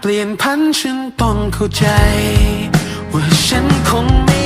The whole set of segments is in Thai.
เปลี่ยนพันฉันต้องเข้าใจ ว่าฉันคงไม่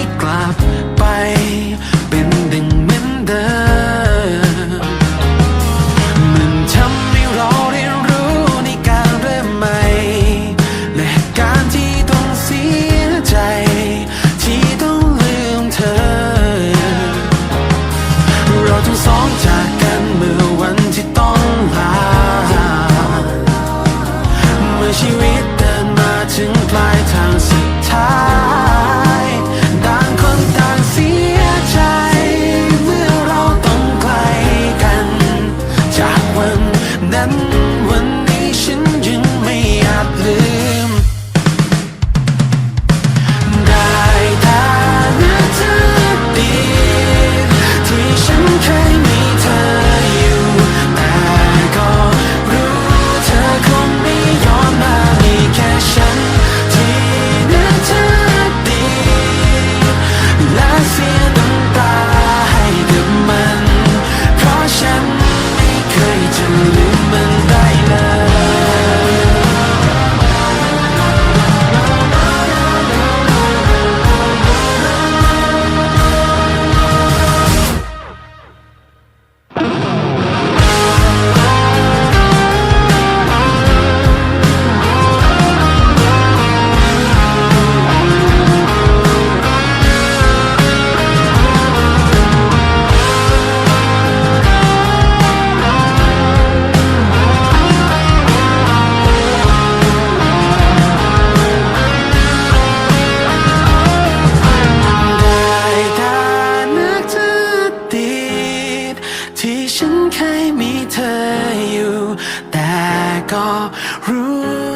ที่ฉันเคยมีเธออยู่ แต่ก็รู้